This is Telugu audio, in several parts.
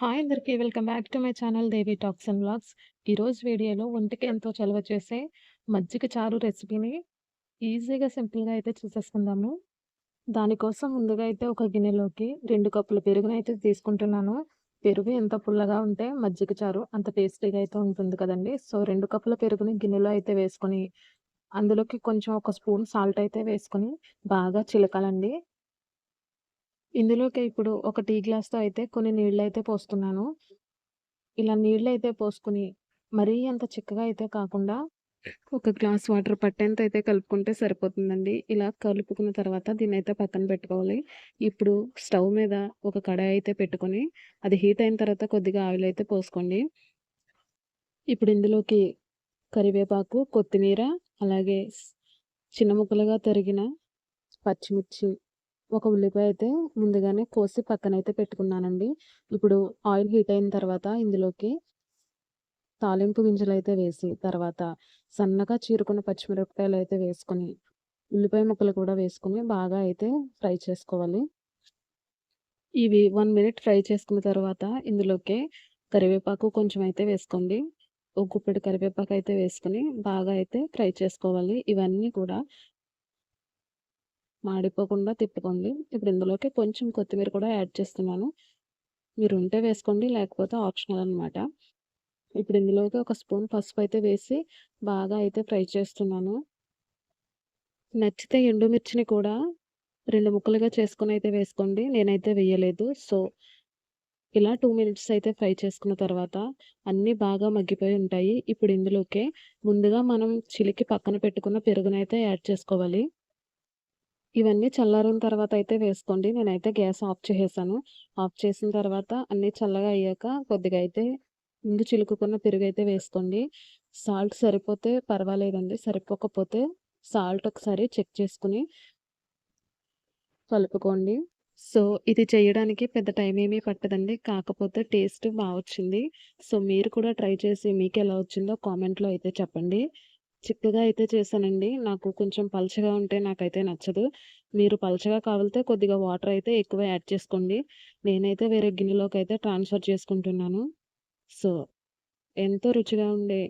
హాయ్ అందరికీ welcome back to my channel Devi talks and blogs ఈరోజు వీడియోలో ఒంటికి ఎంతో చలవ చేసే మజ్జిగ చారు రెసిపీని ఈజీగా, సింపుల్‌గా అయితే చూసేసుకుందాము. దానికోసం ముందుగా అయితే ఒక గిన్నెలోకి రెండు కప్పుల పెరుగునైతే తీసుకుంటున్నాను. పెరుగు ఎంత పుల్లగా ఉంటే మజ్జిగ చారు అంత టేస్టీగా అయితే ఉంటుంది కదండి సో, రెండు కప్పుల పెరుగుని గిన్నెలో అయితే వేసుకొని, అందులోకి కొంచెం ఒక స్పూన్ సాల్ట్ అయితే వేసుకొని బాగా చిలకాలండి. ఇందులోకి ఇప్పుడు ఒక టీ గ్లాస్‌తో అయితే కొన్ని నీళ్ళైతే పోస్తున్నాను. ఇలా నీళ్ళైతే పోసుకొని, మరీ అంత చిక్కగా అయితే కాకుండా, ఒక గ్లాస్ వాటర్ పట్టేంత అయితే కలుపుకుంటే సరిపోతుందండి. ఇలా కలుపుకున్న తర్వాత దీన్నైతే పక్కన పెట్టుకోవాలి. ఇప్పుడు స్టవ్ మీద ఒక కడాయి అయితే పెట్టుకొని, అది హీట్ అయిన తర్వాత కొద్దిగా ఆయిల్ అయితే పోసుకోండి. ఇప్పుడు ఇందులోకి కరివేపాకు, కొత్తిమీర, అలాగే చిన్న ముక్కలుగా తరిగిన పచ్చిమిర్చి ఒక ఉల్లిపాయ అయితే ముందుగానే కోసి పక్కనైతే పెట్టుకున్నానండి. ఇప్పుడు ఆయిల్ హీట్ అయిన తర్వాత ఇందులోకి తాలింపు గింజలు అయితే వేసి, తర్వాత సన్నగా చీరుకున్న అయితే వేసుకొని, ఉల్లిపాయ ముక్కలు కూడా వేసుకొని బాగా అయితే ఫ్రై చేసుకోవాలి. ఇవి వన్ మినిట్ ఫ్రై చేసుకున్న తర్వాత ఇందులోకి కరివేపాకు కొంచెం అయితే వేసుకోండి. ఒక గుప్పెడు కరివేపాకు అయితే వేసుకొని బాగా అయితే ఫ్రై చేసుకోవాలి. ఇవన్నీ కూడా మాడిపోకుండా తిప్పుకోండి. ఇప్పుడు ఇందులోకి కొంచెం కొత్తిమీర కూడా యాడ్ చేస్తున్నాను. మీరు ఉంటే వేసుకోండి లేకపోతే ఆప్షనల్ అనమాట. ఇప్పుడు ఇందులోకి ఒక స్పూన్ పసుపు అయితే వేసి బాగా అయితే ఫ్రై చేస్తున్నాను. నచ్చితే ఎండుమిర్చిని కూడా రెండు ముక్కలుగా చేసుకుని అయితే వేసుకోండి. నేనైతే వేయలేదు. సో, ఇలా టూ మినిట్స్ అయితే ఫ్రై చేసుకున్న తర్వాత అన్నీ బాగా మగ్గిపోయి ఉంటాయి. ఇప్పుడు ఇందులోకే ముందుగా మనం చిలికి పక్కన పెట్టుకున్న పెరుగునైతే యాడ్ చేసుకోవాలి. ఇవన్నీ చల్లారిన తర్వాత అయితే వేసుకోండి. నేనైతే గ్యాస్ ఆఫ్ చేసేసాను. ఆఫ్ చేసిన తర్వాత అన్నీ చల్లగా అయ్యాక కొద్దిగా అయితే ముందు చిలుకుకున్న పెరుగు అయితే వేసుకోండి. సాల్ట్ సరిపోతే పర్వాలేదండి. సరిపోకపోతే సాల్ట్ ఒకసారి చెక్ చేసుకుని కలుపుకోండి. సో, ఇది చేయడానికి పెద్ద టైం ఏమీ పట్టదండి. కాకపోతే టేస్ట్ బాగా వచ్చింది. సో, మీరు కూడా ట్రై చేసి మీకు ఎలా వచ్చిందో కామెంట్‌లో అయితే చెప్పండి. చిక్కగా అయితే చేశానండి. నాకు కొంచెం పలచగా ఉంటే నాకైతే నచ్చదు. మీరు పలచగా కావాలితే కొద్దిగా వాటర్ అయితే ఎక్కువ యాడ్ చేసుకోండి. నేనైతే వేరే గిన్నెలోకి అయితే ట్రాన్స్‌ఫర్ చేసుకుంటున్నాను. సో, ఎంతో రుచిగా ఉండే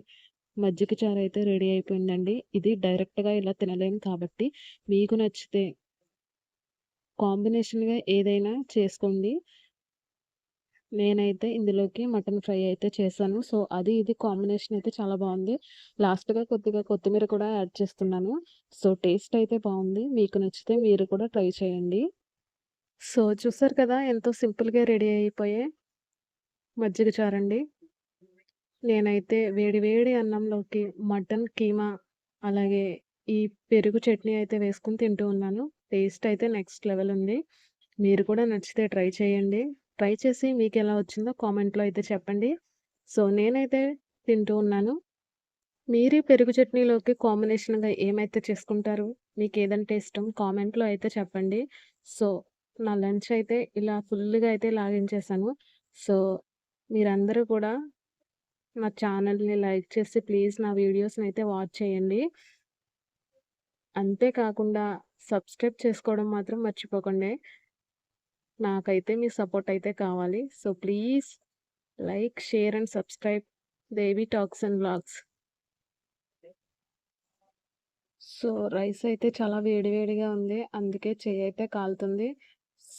మజ్జిగ చారు అయితే రెడీ అయిపోయిందండి. ఇది డైరెక్ట్‌గా ఇలా తినలేము కాబట్టి మీకు నచ్చితే కాంబినేషన్‌గా ఏదైనా చేసుకోండి. నేనైతే ఇందులోకి మటన్ ఫ్రై అయితే చేశాను. సో, అది ఇది కాంబినేషన్ అయితే చాలా బాగుంది లాస్ట్‌గా కొద్దిగా కొత్తిమీర కూడా యాడ్ చేస్తున్నాను. సో, టేస్ట్ అయితే బాగుంది మీకు నచ్చితే మీరు కూడా ట్రై చేయండి. సో, చూసారు కదా! ఎంతో సింపుల్‌గా రెడీ అయిపోయే మజ్జిగ చారండి. నేనైతే వేడి వేడి అన్నంలోకి మటన్ కీమా, అలాగే ఈ పెరుగు చట్నీ అయితే వేసుకుని తింటూ ఉన్నాను. టేస్ట్ అయితే నెక్స్ట్ లెవెల్ ఉంది. మీరు కూడా నచ్చితే ట్రై చేయండి. ట్రై చేసి ఎలా వచ్చిందో కామెంట్‌లో అయితే చెప్పండి. సో, నేనైతే తింటూ ఉన్నాను. మీరు పెరుగు చట్నీలోకి కాంబినేషన్‌గా ఏమైతే చేసుకుంటారు? మీకు ఏదంటే ఇష్టం కామెంట్‌లో అయితే చెప్పండి. సో, నా లంచ్ అయితే ఇలా ఫుల్‌గా అయితే లాగించేసాను. సో, మీరందరూ కూడా నా ఛానల్‌ని లైక్ చేసి ప్లీజ్ నా వీడియోస్ని అయితే వాచ్ చేయండి. అంతేకాకుండా సబ్స్క్రైబ్ చేసుకోవడం మాత్రం మర్చిపోకండి. నాకైతే మీ సపోర్ట్ అయితే కావాలి. So, please like, share and subscribe Devi talks and blogs so, rice అయితే చాలా వేడివేడిగా ఉంది. అందుకే చెయ్యయితే కాలుతుంది.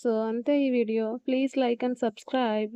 సో, అంతే ఈ video. Please like and subscribe.